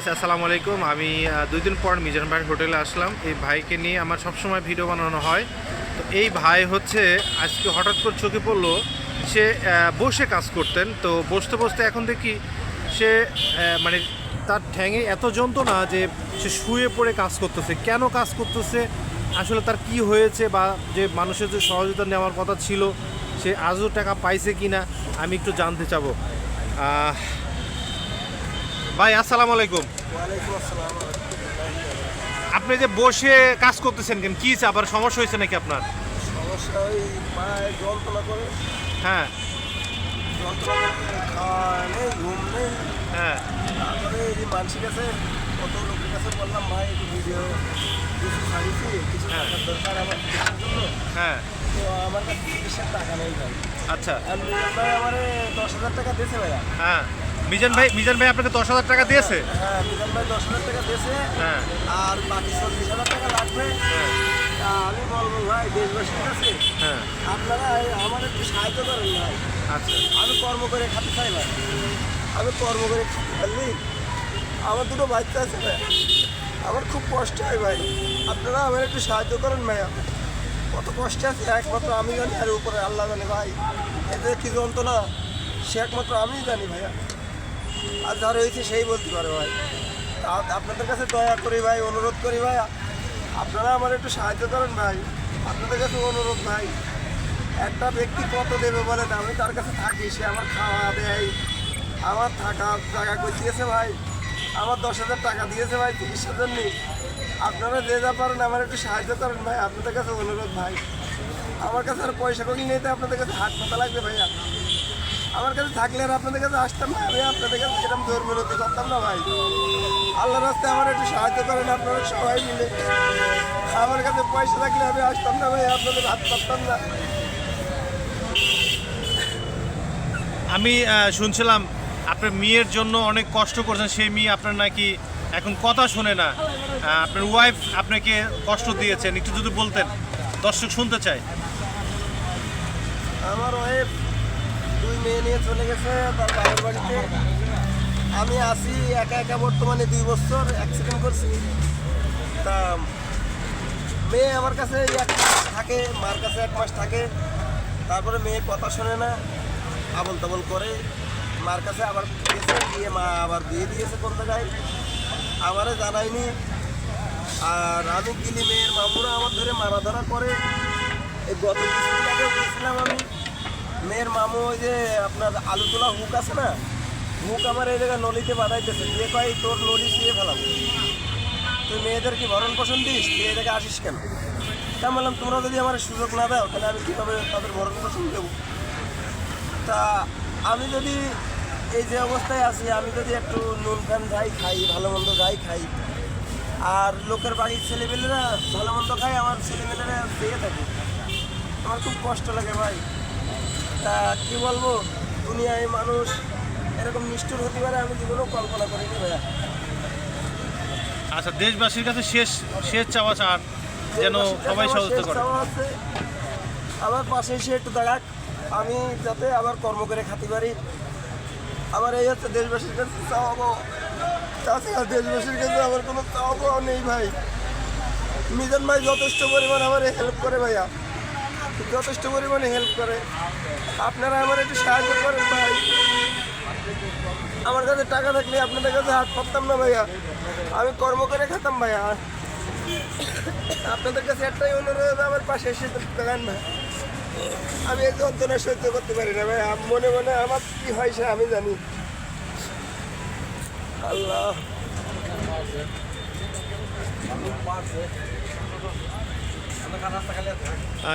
আসসালামু আলাইকুম। আমি দুই দিন পর মিজান ভাইয়ের হোটেলে আসলাম। এই ভাইকে নিয়ে আমার সবসময় ভিডিও বানানো হয়। তো এই ভাই হচ্ছে, আজকে হঠাৎ করে চোখে পড়ল, সে বসে কাজ করতেন। তো বসতে বসতে এখন দেখি সে মানে তার ঠ্যাঙে এত যন্ত্রণা যে সে শুয়ে পড়ে কাজ করতেছে। কেন কাজ করতেছে? আসলে তার কি হয়েছে বা যে মানুষের যে সহযোগিতা নেওয়ার কথা ছিল, সে আজও টাকা পাইছে কি না আমি একটু জানতে চাবো। ভাই আসসালামু আলাইকুম। আপনি যে বসে কাজ করতেছেন কেন? কি? আবার সমস্যা হয়েছে নাকি আপনার? সমস্যা ওই পায়ে যন্ত্রণা করে। হ্যাঁ। ঘুম নেই। হ্যাঁ। তারপরে এই মানুষের কাছে কত লোকের কাছে বললাম ভাই একটু ভিডিও কিছু ছাড়িয়েছি কিছু হ্যাঁ। টাকার দরকার আমার হ্যাঁ। তো আমার কাছে চিকিৎসার টাকা নেই ভাই। আচ্ছা। আর মিজান ভাই আমার দশ হাজার টাকা দিয়েছে ভাইয়া। হ্যাঁ। মিজান ভাই মিজান ভাই আপনাকে দশ হাজার টাকা দিয়েছে? হ্যাঁ মিজান ভাই দশ হাজার টাকা দিয়েছে। হ্যাঁ। আর বাকি চল্লিশ হাজার টাকা লাগবে। হ্যাঁ। আমি বলব ভাই দেশবাসীর কাছে হ্যাঁ। আপনারা আমার একটু সাহায্য করেন ভাই। আচ্ছা। আমি কর্ম করে খাতে চাই না আমি কর্ম করে খেতে পারলি? আমার দুটো বাচ্চা আছে ভাই। আমার খুব কষ্ট হয় ভাই। আপনারা আমার একটু সাহায্য করেন ভাইয়া। কত কষ্ট আছে একমাত্র আমি জানি আর উপরে আল্লাহ জানে ভাই। এতে কি যন্ত্রণা? সে একমাত্র আমিই জানি ভাইয়া। আর যার হয়েছে সেই বলতে পারে ভাই। আপনাদের কাছে দয়া করি ভাই, অনুরোধ করি ভাই, আপনারা আমার একটু সাহায্য করেন ভাই। আপনাদের কাছে অনুরোধ ভাই, একটা ব্যক্তি কত দেবে বলে আমি তার কাছে থাকি, সে আমার খাওয়া দেয়, আমার থাকা জায়গা দিয়েছে ভাই, আমার দশ হাজার টাকা দিয়েছে ভাই, চিকিৎসার জন্য। আপনারা যে যা পারেন আমার একটু সাহায্য করেন ভাই, আপনাদের কাছে অনুরোধ ভাই। আমার কাছে আর পয়সা করি নেই তো আপনাদের কাছে হাত পাতা লাগবে ভাইয়া। আমার কাছে থাকলে আর আপনাদের কাছে আসতাম না আমি আপনাদের কাছে এরকম মিনতি করতাম না ভাই। আল্লাহর রাস্তায় আমার একটু সাহায্য করেন আপনারা সবাই মিলে। আমার কাছে পয়সা থাকলে আমি আসতাম না ভাই আপনাদের হাত পাততাম না। আমি শুনছিলাম আপনার মেয়ের জন্য অনেক কষ্ট করছেন সেই মেয়ে আপনার নাকি এখন কথা শুনে না। আপনার ওয়াইফ আপনাকে কষ্ট দিয়েছেন একটু যদি বলতেন দর্শক শুনতে চাই আমার ওয়াইফ মেয়ে নিয়ে চলে গেছে তার বাবার বাড়িতে। আমি আসি একা একা বর্তমানে দুই বছর অ্যাক্সিডেন্ট করছি। তা, মেয়ে আমার কাছে এক মাস থাকে, মার কাছে এক মাস থাকে। তারপরে মেয়ে কথা শোনে না আবল তাবল করে। মার কাছে আবার গেছে গিয়ে মা আবার দিয়ে দিয়েছে কোন জায়গায়। আমারে জানায়নি। আর আমি গেলি মেয়ের মামুরা আমার ধরে মারা ধরা করে। এই গত কিছুদিন আগে গেছিলাম আমি। মেয়ের মামু ওই যে আপনার আলু তোলা হুক আছে না? হুক আমার এই জায়গায় নলিতে বাঁধাইতেছে। দিয়ে কয়, তোর নলি শুয়ে ফেলাবো তুই মেয়েদের কি ভরণ পোষণ দিস? তুই এই জায়গায় আসিস কেন? তা বললাম, তোমরা যদি আমার সুযোগ না দাও, তাহলে আমি কীভাবে তাদের ভরণ পোষণ দেবো? তা আমি যদি এই যে অবস্থায় আছি, আমি যদি একটু নুন ফ্যান যাই খাই, ভালো মন্দ যাই খাই, আর লোকের বাড়ির ছেলেমেয়েরা ভালো মন্দ খাই আমার ছেলেমেয়েরা পেয়ে থাকে। আমার খুব কষ্ট লাগে ভাই। তা কি বলব? দুনিয়ায় মানুষ এরকম নিষ্ঠুর হতে পারে আমি জীবনেও কল্পনা করিনি ভাইয়া। আচ্ছা দেশবাসীর কাছে শেষ শেষ চাওয়া চান যেন সবাই সহযোগিতা করে। আমার পাশে এসে একটু দাঁড়াক আমি যাতে আবার কর্ম করে খাতে পারি। আমার এই হচ্ছে দেশবাসীর কাছে চাওয়া পাওয়া। তাছাড়া দেশবাসীর কাছে আমার কোনো চাওয়া পাওয়া নেই ভাই। মিজান ভাই যথেষ্ট পরিমাণ আমার হেল্প করে ভাইয়া। যথেষ্ট পরিমাণে হেল্প করে। আপনারা আমার একটু সাহায্য করেন ভাই। আমার কাছে টাকা থাকলে আপনাদের কাছে হাত পাততাম না ভাইয়া। আমি কর্ম করে খেতাম ভাইয়া। আপনাদের কাছে একটাই অনুরোধ, আমার পাশে এসে দেখান না আমি এই যন্ত্রণা সহ্য করতে পারি না ভাই আম- মনে মনে আমার কি হয় সে আমি জানি। আল্লাহ।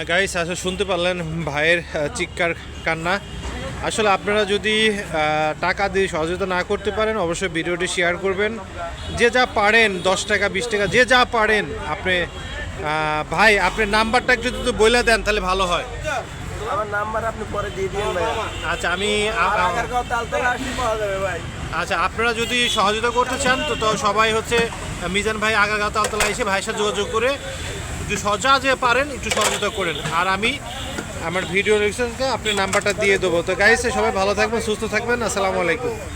গাইস আসলে শুনতে পারলেন ভাইয়ের চিৎকার কান্না। আসলে আপনারা যদি টাকা দিয়ে সহযোগিতা না করতে পারেন অবশ্যই ভিডিওটি শেয়ার করবেন। যে যা পারেন দশ টাকা বিশ টাকা যে যা পারেন আপনি ভাই আপনার নাম্বারটা একটু যদি বলে দেন তাহলে ভালো হয়। আমার নাম্বার আপনি পরে দিয়ে দিন ভাই আচ্ছা আমি আচ্ছা আপনারা যদি সহযোগিতা করতে চান তো তো সবাই হচ্ছে মিজান ভাই আগাগাঁ তালতলা এসে ভাইয়ের সাথে যোগাযোগ করে একটু সজা যে পারেন, একটু সহযোগিতা করেন। আর আমি আমার ভিডিও রিলেশনকে আপনি নাম্বারটা দিয়ে দেবো। তো গাইছে সবাই ভালো থাকবেন, সুস্থ থাকবেন। আসসালামু আলাইকুম।